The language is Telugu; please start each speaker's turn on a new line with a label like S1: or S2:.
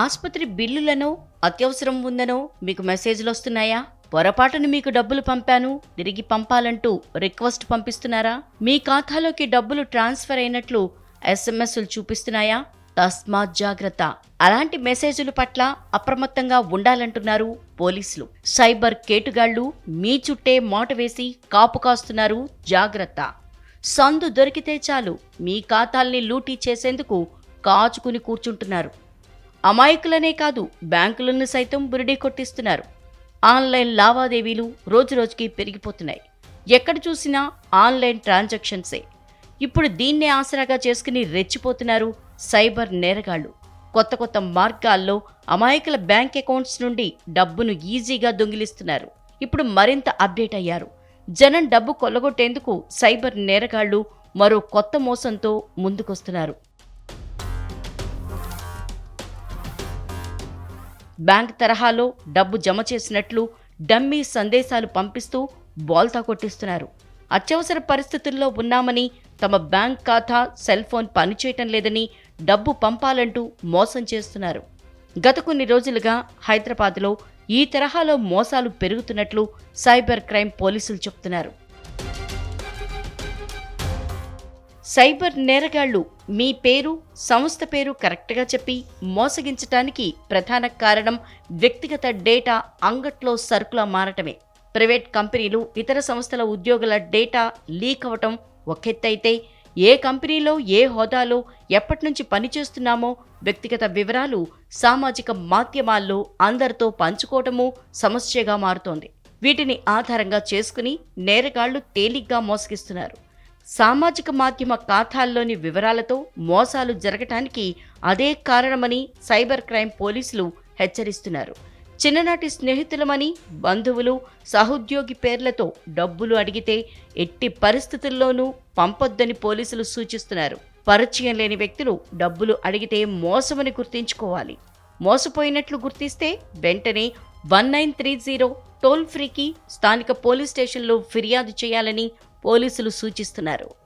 S1: ఆసుపత్రి బిల్లులను అత్యవసరం ఉందనో మీకు మెసేజ్లు వస్తున్నాయా? పొరపాటున మీకు డబ్బులు పంపాను తిరిగి పంపాలంటూ రిక్వెస్ట్ పంపిస్తున్నారా? మీ ఖాతాలోకి డబ్బులు ట్రాన్స్ఫర్ అయినట్లు ఎస్ఎంఎస్లు చూపిస్తున్నాయా? తస్మాత్ జాగ్రత్త. అలాంటి మెసేజుల పట్ల అప్రమత్తంగా ఉండాలంటున్నారు పోలీసులు. సైబర్ కేటుగాళ్ళు మీ చుట్టే మాట వేసి కాపు కాస్తున్నారు జాగ్రత్త. సందు దొరికితే చాలు మీ ఖాతాల్ని లూటీ చేసేందుకు కాచుకుని కూర్చుంటున్నారు. అమాయకులనే కాదు బ్యాంకులను సైతం బురిడీ కొట్టిస్తున్నారు. ఆన్లైన్ లావాదేవీలు రోజురోజుకి పెరిగిపోతున్నాయి. ఎక్కడ చూసినా ఆన్లైన్ ట్రాన్సాక్షన్సే. ఇప్పుడు దీన్నే ఆసరాగా చేసుకుని రెచ్చిపోతున్నారు సైబర్ నేరగాళ్ళు కొత్త కొత్త మార్గాల్లో అమాయకుల బ్యాంక్ అకౌంట్స్ నుండి డబ్బును ఈజీగా దొంగిలిస్తున్నారు. ఇప్పుడు మరింత అప్డేట్ అయ్యారు. జనం డబ్బు కొల్లగొట్టేందుకు సైబర్ నేరగాళ్ళు మరో కొత్త మోసంతో ముందుకొస్తున్నారు. బ్యాంక్ తరహాలో డబ్బు జమ చేసినట్లు డమ్మీ సందేశాలు పంపిస్తూ బోల్తా కొట్టిస్తున్నారు. అత్యవసర పరిస్థితుల్లో ఉన్నామని తమ బ్యాంక్ ఖాతా సెల్ ఫోన్ పనిచేయటం లేదని డబ్బు పంపాలంటూ మోసం చేస్తున్నారు. గత కొన్ని రోజులుగా హైదరాబాద్లో ఈ తరహాలో మోసాలు పెరుగుతున్నట్లు సైబర్ క్రైమ్ పోలీసులు చెప్తున్నారు. సైబర్ నేరగాళ్ళు మీ పేరు సంస్థ పేరు కరెక్ట్గా చెప్పి మోసగించటానికి ప్రధాన కారణం వ్యక్తిగత డేటా అంగట్లో సరుకులా మారటమే. ప్రైవేట్ కంపెనీలు ఇతర సంస్థల ఉద్యోగుల డేటా లీక్ అవటం ఒకెత్తైతే ఏ కంపెనీలో ఏ హోదాలో ఎప్పటి నుంచి పనిచేస్తున్నామో వ్యక్తిగత వివరాలు సామాజిక మాధ్యమాల్లో అందరితో పంచుకోవటము సమస్యగా మారుతోంది. వీటిని ఆధారంగా చేసుకుని నేరగాళ్ళు తేలిగ్గా మోసగిస్తున్నారు. సామాజిక మాధ్యమ ఖాతాల్లోని వివరాలతో మోసాలు జరగటానికి అదే కారణమని సైబర్ క్రైమ్ పోలీసులు హెచ్చరిస్తున్నారు. చిన్ననాటి స్నేహితులమని బంధువులు సహోద్యోగి పేర్లతో డబ్బులు అడిగితే ఎట్టి పరిస్థితుల్లోనూ పంపొద్దని పోలీసులు సూచిస్తున్నారు. పరిచయం లేని వ్యక్తులు డబ్బులు అడిగితే మోసమని గుర్తించుకోవాలి. మోసపోయినట్లు గుర్తిస్తే వెంటనే one nine three zero toll ఫ్రీకి స్థానిక పోలీస్ స్టేషన్లో ఫిర్యాదు చేయాలని పోలీసులు సూచిస్తున్నారు.